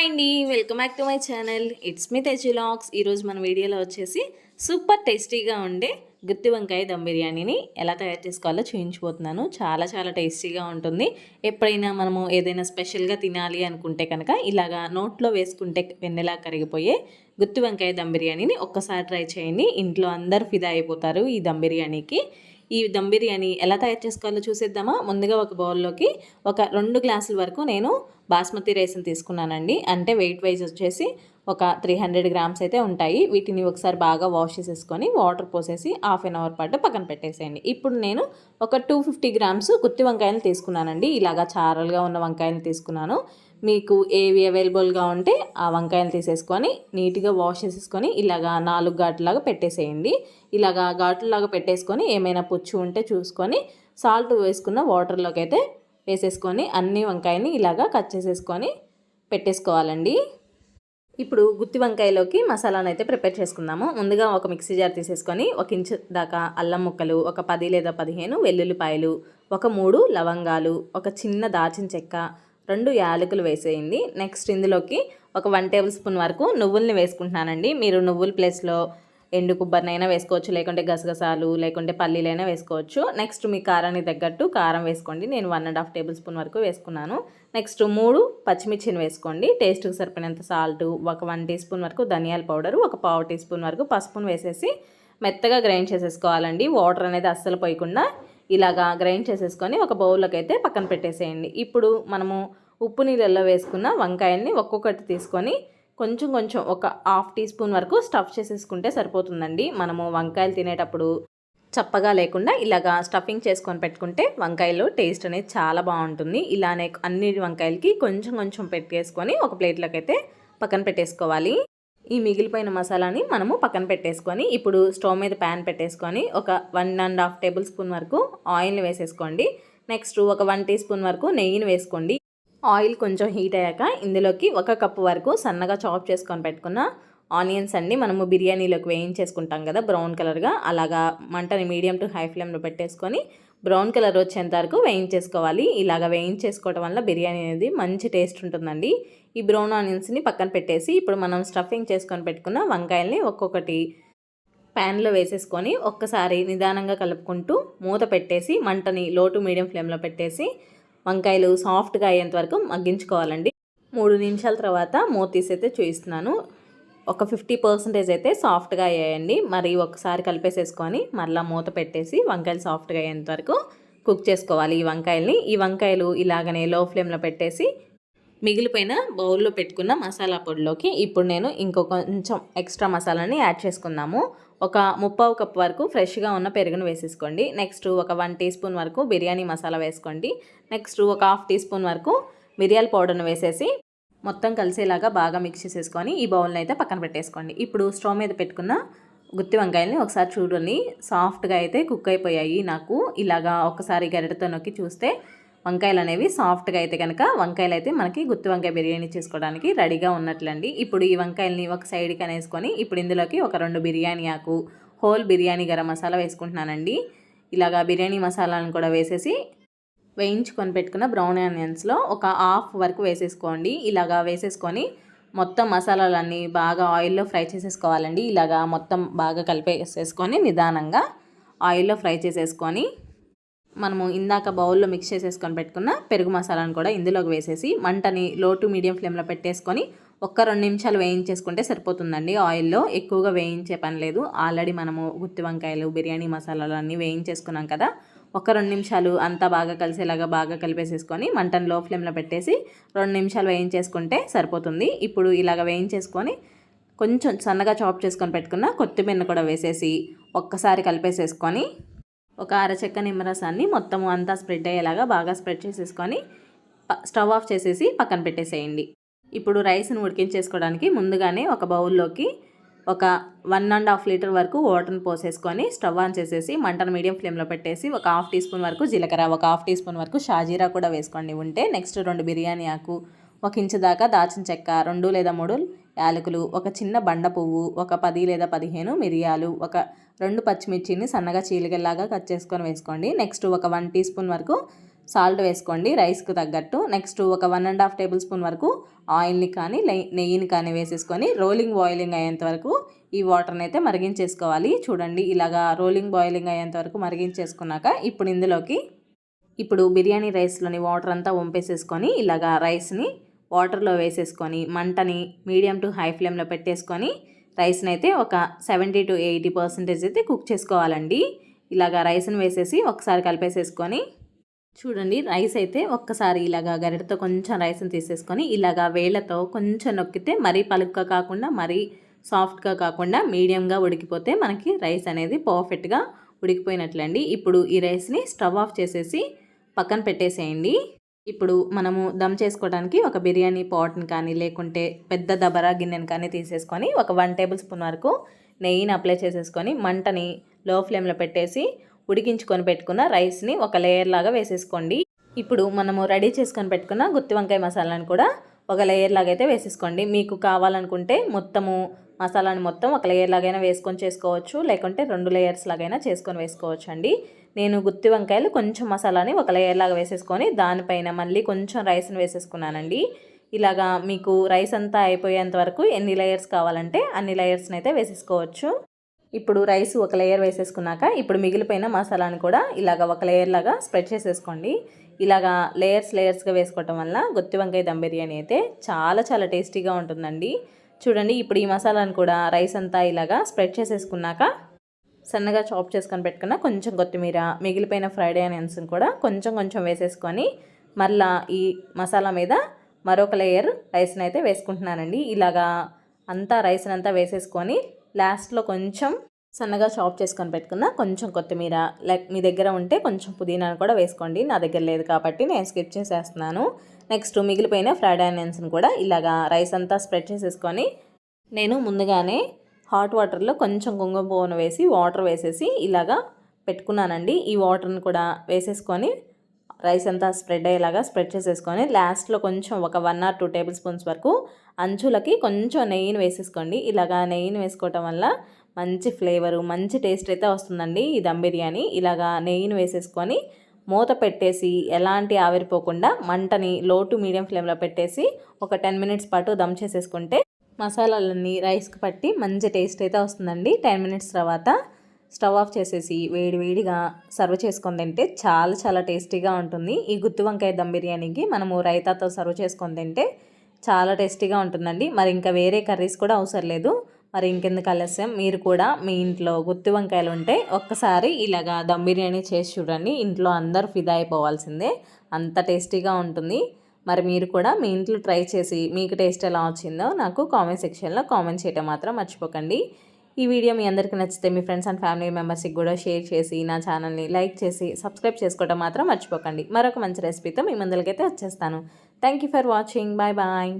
Hi అండి welcome back to my channel it's me తెజిలాక్స్ ఈరోజు మన వీడియోలో వచ్చేసి సూపర్ టేస్టీగా ఉండే గుత్తి వంకాయ దమ్ బిర్యానీని ఎలా తయారు చేసుకోవాలో చూపించిపోతున్నాను చాలా చాలా టేస్టీగా ఉంటుంది. ఎప్పుడైనా మనము ఏదైనా స్పెషల్గా తినాలి అనుకుంటే కనుక ఇలాగా నోట్లో వేసుకుంటే వెన్నెలా కరిగిపోయే గుత్తి వంకాయ దమ్ బిర్యానీని ఒక్కసారి ట్రై చేయండి. ఇంట్లో అందరు ఫిదా అయిపోతారు ఈ దమ్ బిర్యానీకి. ఈ దమ్ బిర్యానీ ఎలా తయారు చేసుకోవాలో చూసేద్దామా? ముందుగా ఒక బౌల్లోకి ఒక రెండు గ్లాసుల వరకు నేను బాస్మతి రైస్ని తీసుకున్నానండి. అంటే వెయిట్ వైజ్ వచ్చేసి ఒక త్రీ హండ్రెడ్ గ్రామ్స్ అయితే ఉంటాయి. వీటిని ఒకసారి బాగా వాష్ చేసేసుకొని వాటర్ పోసేసి హాఫ్ అన్ అవర్ పాటు పక్కన పెట్టేసేయండి. ఇప్పుడు నేను ఒక టూ ఫిఫ్టీ గ్రామ్స్ గుత్తి వంకాయలు తీసుకున్నానండి. ఇలాగా చారలుగా ఉన్న వంకాయలు తీసుకున్నాను. మీకు ఏవి అవైలబుల్గా ఉంటే ఆ వంకాయలు తీసేసుకొని నీట్గా వాష్ చేసేసుకొని ఇలాగా నాలుగు ఘాట్లాగా పెట్టేసేయండి. ఇలాగా ఘాట్లలాగా పెట్టేసుకొని ఏమైనా పుచ్చు ఉంటే చూసుకొని సాల్ట్ వేసుకున్న వాటర్లోకి అయితే వేసేసుకొని అన్ని వంకాయని ఇలాగా కట్ చేసేసుకొని పెట్టేసుకోవాలండి. ఇప్పుడు గుత్తి వంకాయలోకి మసాలాను అయితే ప్రిపేర్ చేసుకుందాము. ముందుగా ఒక మిక్సీ జార్ తీసేసుకొని ఒక ఇంచు దాకా అల్లం ముక్కలు ఒక పది లేదా పదిహేను వెల్లుల్లిపాయలు ఒక మూడు లవంగాలు ఒక చిన్న దాచిన చెక్క రెండు యాలకులు వేసేయండి. నెక్స్ట్ ఇందులోకి ఒక వన్ టేబుల్ స్పూన్ వరకు నువ్వుల్ని వేసుకుంటున్నానండి. మీరు నువ్వుల ప్లేస్లో ఎండు కొబ్బరినైనా వేసుకోవచ్చు లేకుంటే గసగసాలు లేకుంటే పల్లీలైనా వేసుకోవచ్చు. నెక్స్ట్ మీ కారానికి తగ్గట్టు కారం వేసుకోండి. నేను one and half tablespoon వరకు వేసుకున్నాను. నెక్స్ట్ మూడు పచ్చిమిర్చిని వేసుకోండి. టేస్ట్కి సరిపోయినంత సాల్ట్ ఒక వన్ టీ స్పూన్ వరకు ధనియాల పౌడర్ ఒక పావు టీ స్పూన్ వరకు పసుపును వేసేసి మెత్తగా గ్రైండ్ చేసేసుకోవాలండి. వాటర్ అనేది అస్సలు పోయకుండా ఇలాగా గ్రైండ్ చేసేసుకొని ఒక బౌల్లోకి అయితే పక్కన పెట్టేసేయండి. ఇప్పుడు మనము ఉప్పు నీళ్ళల్లో వేసుకున్న వంకాయల్ని ఒక్కొక్కటి తీసుకొని కొంచెం కొంచెం ఒక హాఫ్ టీ స్పూన్ వరకు స్టఫ్ చేసేసుకుంటే సరిపోతుందండి. మనము వంకాయలు తినేటప్పుడు చప్పగా లేకుండా ఇలాగా స్టఫింగ్ చేసుకొని పెట్టుకుంటే వంకాయలు టేస్ట్ అనేది చాలా బాగుంటుంది. ఇలానే అన్ని వంకాయలకి కొంచెం కొంచెం పెట్టేసుకొని ఒక ప్లేట్లోకి అయితే పక్కన పెట్టేసుకోవాలి. ఈ మిగిలిపోయిన మసాలాని మనము పక్కన పెట్టేసుకొని ఇప్పుడు స్టవ్ మీద ప్యాన్ పెట్టేసుకొని ఒక one and half tablespoon వరకు ఆయిల్ని వేసేసుకోండి. నెక్స్ట్ ఒక వన్ టీ స్పూన్ వరకు నెయ్యిని వేసుకోండి. ఆయిల్ కొంచెం హీట్ అయ్యాక ఇందులోకి ఒక కప్పు వరకు సన్నగా చాప్ చేసుకొని పెట్టుకున్న ఆనియన్స్ అండి మనము బిర్యానీలోకి వేయించేసుకుంటాం కదా బ్రౌన్ కలర్గా. అలాగా మంటని మీడియం టు హై ఫ్లేమ్లో పెట్టేసుకొని బ్రౌన్ కలర్ వచ్చేంత వరకు వేయించేసుకోవాలి. ఇలాగ వేయించేసుకోవడం వల్ల బిర్యానీ అనేది మంచి టేస్ట్ ఉంటుందండి. ఈ బ్రౌన్ ఆనియన్స్ని పక్కన పెట్టేసి ఇప్పుడు మనం స్టఫింగ్ చేసుకొని పెట్టుకున్న వంకాయల్ని ఒక్కొక్కటి ప్యాన్లో వేసేసుకొని ఒక్కసారి నిదానంగా కలుపుకుంటూ మూత పెట్టేసి మంటని లో టు మీడియం ఫ్లేమ్లో పెట్టేసి వంకాయలు సాఫ్ట్గా అయ్యేంత వరకు మగ్గించుకోవాలండి. మూడు నిమిషాల తర్వాత మూత తీసైతే చూపిస్తున్నాను. ఒక ఫిఫ్టీ పర్సెంటేజ్ అయితే సాఫ్ట్గా అయ్యాయండి మరి ఒకసారి కలిపేసేసుకొని మళ్ళీ మూత పెట్టేసి వంకాయలు సాఫ్ట్గా అయ్యేంత వరకు కుక్ చేసుకోవాలి ఈ వంకాయల్ని. ఈ వంకాయలు ఇలాగనే లో ఫ్లేమ్లో పెట్టేసి మిగిలిపోయిన బౌల్లో పెట్టుకున్న మసాలా పొడిలోకి ఇప్పుడు నేను ఇంకో కొంచెం ఎక్స్ట్రా మసాలాని యాడ్ చేసుకుందాము. ఒక ముప్పావు కప్ వరకు ఫ్రెష్గా ఉన్న పెరుగును వేసేసుకోండి. నెక్స్ట్ ఒక వన్ టీ స్పూన్ వరకు బిర్యానీ మసాలా వేసుకోండి. నెక్స్ట్ ఒక హాఫ్ టీ స్పూన్ వరకు మిరియాల పౌడర్ను వేసేసి మొత్తం కలిసేలాగా బాగా మిక్స్ చేసేసుకొని ఈ బౌల్ని అయితే పక్కన పెట్టేసుకోండి. ఇప్పుడు స్టవ్ మీద పెట్టుకున్న గుత్తి వంకాయల్ని ఒకసారి చూడండి. సాఫ్ట్గా అయితే కుక్ అయిపోయాయి నాకు. ఇలాగా ఒకసారి గరిటతో నొక్కి చూస్తే వంకాయలు అనేవి సాఫ్ట్గా అయితే కనుక వంకాయలు అయితే మనకి గుత్తి వంకాయ బిర్యానీ చేసుకోవడానికి రెడీగా ఉన్నట్లండి. ఇప్పుడు ఈ వంకాయల్ని ఒక సైడ్కి అనేసుకొని ఇప్పుడు ఇందులోకి ఒక రెండు బిర్యానీ ఆకు హోల్ బిర్యానీ గరం మసాలా వేసుకుంటున్నానండి. ఇలాగా బిర్యానీ మసాలాను కూడా వేసేసి వేయించుకొని పెట్టుకున్న బ్రౌన్ ఆనియన్స్లో ఒక హాఫ్ వరకు వేసేసుకోండి. ఇలాగా వేసేసుకొని మొత్తం మసాలాలన్నీ బాగా ఆయిల్లో ఫ్రై చేసేసుకోవాలండి. ఇలాగా మొత్తం బాగా కలిపేసేసుకొని నిదానంగా ఆయిల్లో ఫ్రై చేసేసుకొని మనము ఇందాక బౌల్లో మిక్స్ చేసేసుకొని పెట్టుకున్న పెరుగు మసాలాను కూడా ఇందులోకి వేసేసి మంటని లో టు మీడియం ఫ్లేమ్లో పెట్టేసుకొని ఒక్క రెండు నిమిషాలు వేయించేసుకుంటే సరిపోతుందండి. ఆయిల్లో ఎక్కువగా వేయించే పని లేదు. ఆల్రెడీ మనము గుత్తి వంకాయలు బిర్యానీ మసాలాలు అన్నీ వేయించేసుకున్నాం కదా. ఒక రెండు నిమిషాలు అంతా బాగా కలిసేలాగా బాగా కలిపేసేసుకొని మంటను లో ఫ్లేమ్లో పెట్టేసి రెండు నిమిషాలు వేయించేసుకుంటే సరిపోతుంది. ఇప్పుడు ఇలాగ వేయించేసుకొని కొంచెం సన్నగా చాప్ చేసుకొని పెట్టుకున్న కొత్తిమీర కూడా వేసేసి ఒక్కసారి కలిపేసేసుకొని ఒక అరచెక్క నిమ్మరసాన్ని మొత్తం అంతా స్ప్రెడ్ అయ్యేలాగా బాగా స్ప్రెడ్ చేసేసుకొని స్టవ్ ఆఫ్ చేసేసి పక్కన పెట్టేసేయండి. ఇప్పుడు రైస్ని ఉడికించేసుకోవడానికి ముందుగానే ఒక బౌల్లోకి ఒక వన్ అండ్ హాఫ్ లీటర్ వరకు వాటర్ని పోసేసుకొని స్టవ్ ఆన్ చేసేసి మంటను మీడియం ఫ్లేమ్లో పెట్టేసి ఒక హాఫ్ టీ స్పూన్ వరకు జీలకర్ర ఒక హాఫ్ టీ స్పూన్ వరకు షాజీరా కూడా వేసుకోండి. ఉంటే నెక్స్ట్ రెండు బిర్యానీ ఆకు ఒక ఇంచు దాకా దాచిన చెక్క రెండు లేదా మూడు యాలకులు ఒక చిన్న బండ పువ్వు ఒక పది లేదా పదిహేను మిరియాలు ఒక రెండు పచ్చిమిర్చిని సన్నగా చీలికల్లాగా కట్ చేసుకొని వేసుకోండి. నెక్స్ట్ ఒక వన్ టీ స్పూన్ వరకు సాల్ట్ వేసుకోండి రైస్కు తగ్గట్టు. నెక్స్ట్ ఒక one and half tablespoon వరకు ఆయిల్ని కానీ నెయ్యిని కానీ వేసేసుకొని రోలింగ్ బాయిలింగ్ అయ్యేంత వరకు ఈ వాటర్ని అయితే మరిగించేసుకోవాలి. చూడండి ఇలాగా రోలింగ్ బాయిలింగ్ అయ్యేంత వరకు మరిగించేసుకున్నాక ఇప్పుడు ఇందులోకి ఇప్పుడు బిర్యానీ రైస్లోని వాటర్ అంతా వంపేసేసుకొని ఇలాగా రైస్ని వాటర్లో వేసేసుకొని మంటని మీడియం టు హై ఫ్లేమ్లో పెట్టేసుకొని రైస్ని అయితే ఒక సెవెంటీ టు ఎయిటీ పర్సెంటేజ్ అయితే కుక్ చేసుకోవాలండి. ఇలాగా రైస్ని వేసేసి ఒకసారి కలిపేసేసుకొని చూడండి రైస్ అయితే ఒక్కసారి ఇలాగా గరిటతో కొంచెం రైస్ని తీసేసుకొని ఇలాగా వేళ్ళతో కొంచెం నొక్కితే మరీ పలుగ్గా కాకుండా మరీ సాఫ్ట్గా కాకుండా మీడియంగా ఉడికిపోతే మనకి రైస్ అనేది పర్ఫెక్ట్గా ఉడికిపోయినట్లండి. ఇప్పుడు ఈ రైస్ని స్టవ్ ఆఫ్ చేసేసి పక్కన పెట్టేసేయండి. ఇప్పుడు మనము దమ్ చేసుకోవడానికి ఒక బిర్యానీ పాట్ని కానీ లేకుంటే పెద్ద దబరా గిన్నెని కానీ తీసేసుకొని ఒక వన్ టేబుల్ స్పూన్ వరకు నెయ్యిని అప్లై చేసేసుకొని మంటని లో ఫ్లేమ్లో పెట్టేసి ఉడికించుకొని పెట్టుకున్న రైస్ని ఒక లేయర్ లాగా వేసేసుకోండి. ఇప్పుడు మనము రెడీ చేసుకొని పెట్టుకున్న గుత్తి వంకాయ మసాలాను కూడా ఒక లేయర్ లాగా అయితే వేసేసుకోండి. మీకు కావాలనుకుంటే మొత్తము మసాలాని మొత్తం ఒక లేయర్ లాగైనా వేసుకొని చేసుకోవచ్చు. లేకుంటే రెండు లేయర్స్ లాగైనా చేసుకొని వేసుకోవచ్చు అండి నేను గుత్తి వంకాయలు కొంచెం మసాలాని ఒక లేయర్ లాగా వేసేసుకొని దానిపైన మళ్ళీ కొంచెం రైస్ని వేసేసుకున్నానండి. ఇలాగా మీకు రైస్ అంతా అయిపోయేంత వరకు ఎన్ని లేయర్స్ కావాలంటే అన్ని లేయర్స్ని అయితే వేసేసుకోవచ్చు. ఇప్పుడు రైస్ ఒక లేయర్ వేసేసుకున్నాక ఇప్పుడు మిగిలిపోయిన మసాలాని కూడా ఇలాగ ఒక లేయర్ లాగా స్ప్రెడ్ చేసేసుకోండి. ఇలాగా లేయర్స్ లేయర్స్గా వేసుకోవటం వల్ల గుత్తి వంకాయ దమ్ బిర్యానీ అయితే చాలా చాలా టేస్టీగా ఉంటుందండి. చూడండి ఇప్పుడు ఈ మసాలాను కూడా రైస్ అంతా ఇలాగా స్ప్రెడ్ చేసేసుకున్నాక సన్నగా చాప్ చేసుకొని పెట్టుకున్న కొంచెం కొత్తిమీర మిగిలిపోయిన ఫ్రైడ్ ఆనియన్స్ని కూడా కొంచెం కొంచెం వేసేసుకొని మళ్ళా ఈ మసాలా మీద మరొక లేయర్ రైస్ని అయితే వేసుకుంటున్నానండి. ఇలాగా అంతా రైస్ని అంతా వేసేసుకొని లాస్ట్లో కొంచెం సన్నగా చాప్ చేసుకొని పెట్టుకున్న కొంచెం కొత్తిమీర లైక్ మీ దగ్గర ఉంటే కొంచెం పుదీనాను కూడా వేసుకోండి. నా దగ్గర లేదు కాబట్టి నేను స్కిప్ చేసేస్తున్నాను. నెక్స్ట్ మిగిలిపోయిన ఫ్రైడ్ ఆనియన్స్ని కూడా ఇలాగా రైస్ అంతా స్ప్రెడ్ చేసేసుకొని నేను ముందుగానే హాట్ వాటర్లో కొంచెం కుంకుమ పువ్వును వేసి వాటర్ వేసేసి ఇలాగా పెట్టుకున్నానండి. ఈ వాటర్ని కూడా వేసేసుకొని రైస్ అంతా స్ప్రెడ్ అయ్యేలాగా స్ప్రెడ్ చేసేసుకొని లాస్ట్లో కొంచెం ఒక one or two tablespoons వరకు అంచులకి కొంచెం నెయ్యిని వేసేసుకోండి. ఇలాగా నెయ్యిని వేసుకోవటం వల్ల మంచి ఫ్లేవరు మంచి టేస్ట్ అయితే వస్తుందండి ఈ దమ్ బిర్యానీ. ఇలాగా నెయ్యిని వేసేసుకొని మూత పెట్టేసి ఎలాంటి ఆవిరిపోకుండా మంటని లో టు మీడియం ఫ్లేమ్లో పెట్టేసి ఒక టెన్ మినిట్స్ పాటు దమ్ చేసేసుకుంటే మసాలాలన్నీ రైస్కి పట్టి మంచి టేస్ట్ అయితే వస్తుందండి. టెన్ మినిట్స్ తర్వాత స్టవ్ ఆఫ్ చేసేసి వేడి వేడిగా సర్వ్ చేసుకొని తింటే చాలా చాలా టేస్టీగా ఉంటుంది. ఈ గుత్తి వంకాయ దమ్ బిర్యానీకి మనము రైతాతో సర్వ్ చేసుకొని తింటే చాలా టేస్టీగా ఉంటుందండి. మరి ఇంకా వేరే కర్రీస్ కూడా అవసరం లేదు. మరి ఇంకెందుకు ఆలస్యం? మీరు కూడా మీ ఇంట్లో గుత్తి వంకాయలు ఉంటే ఒక్కసారి ఇలాగా దమ్ బిర్యానీ చేసి చూడండి. ఇంట్లో అందరూ ఫిదా అయిపోవాల్సిందే. అంత టేస్టీగా ఉంటుంది. మరి మీరు కూడా మీ ఇంట్లో ట్రై చేసి మీకు టేస్ట్ ఎలా వచ్చిందో నాకు కామెంట్ సెక్షన్లో కామెంట్ చేయటం మాత్రం మర్చిపోకండి. ఈ వీడియో మీ అందరికీ నచ్చితే మీ ఫ్రెండ్స్ అండ్ ఫ్యామిలీ మెంబర్స్కి కూడా షేర్ చేసి నా ఛానల్ని లైక్ చేసి సబ్స్క్రైబ్ చేసుకోవడం మాత్రం మర్చిపోకండి. మరొక మంచి రెసిపీతో మీ ముందులకైతే వచ్చేస్తాను. Thank for watching. Bye bye.